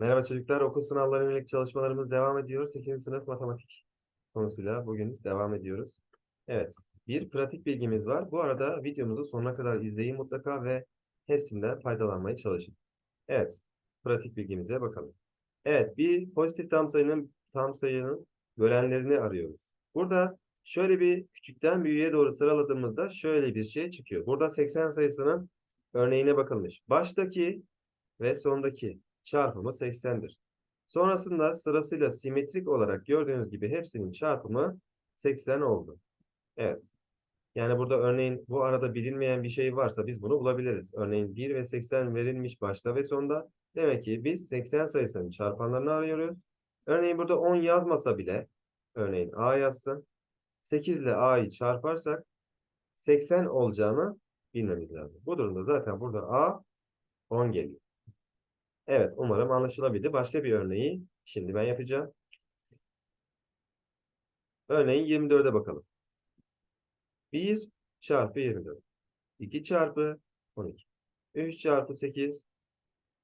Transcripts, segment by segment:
Merhaba çocuklar, okul sınavları yönelik çalışmalarımız devam ediyor. 8. sınıf matematik konusuyla bugün devam ediyoruz. Evet, bir pratik bilgimiz var. Bu arada videomuzu sonuna kadar izleyin mutlaka ve hepsinden faydalanmaya çalışın. Evet, pratik bilgimize bakalım. Evet, bir pozitif tam sayının tam sayının bölenlerini arıyoruz. Burada şöyle bir küçükten büyüğe doğru sıraladığımızda şöyle bir şey çıkıyor. Burada 80 sayısının örneğine bakılmış. Baştaki ve sondaki çarpımı 80'dir. Sonrasında sırasıyla simetrik olarak gördüğünüz gibi hepsinin çarpımı 80 oldu. Evet. Yani burada örneğin bu arada bilinmeyen bir şey varsa biz bunu bulabiliriz. Örneğin 1 ve 80 verilmiş başta ve sonda. Demek ki biz 80 sayısının çarpanlarını arıyoruz. Örneğin burada 10 yazmasa bile örneğin A yazsın. 8 ile A'yı çarparsak 80 olacağını bilmemiz lazım. Bu durumda zaten burada A 10 geliyor. Evet, umarım anlaşılabildi. Başka bir örneği şimdi ben yapacağım. Örneğin 24'e bakalım. 1 çarpı 24. 2 çarpı 12. 3 çarpı 8.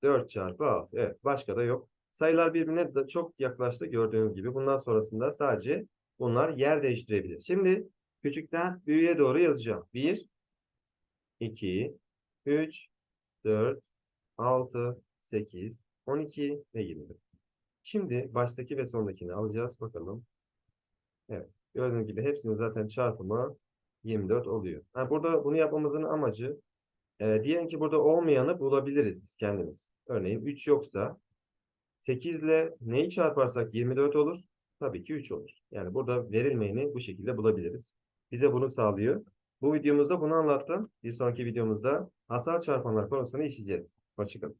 4 çarpı 6. Evet, başka da yok. Sayılar birbirine de çok yaklaştı gördüğünüz gibi. Bundan sonrasında sadece bunlar yer değiştirebilir. Şimdi küçükten büyüğe doğru yazacağım. 1, 2, 3, 4, 6, 8, 12 ve 24. Şimdi baştaki ve sondakini alacağız. Bakalım. Evet. Gördüğünüz gibi hepsinin zaten çarpımı 24 oluyor. Ha, burada bunu yapmamızın amacı e, diyelim ki burada olmayanı bulabiliriz biz kendimiz. Örneğin 3 yoksa 8 ile neyi çarparsak 24 olur? Tabii ki 3 olur. Yani burada verilmeyeni bu şekilde bulabiliriz. Bize bunu sağlıyor. Bu videomuzda bunu anlattım. Bir sonraki videomuzda asal çarpanlar konusunu işleyeceğiz. Hoşçakalın.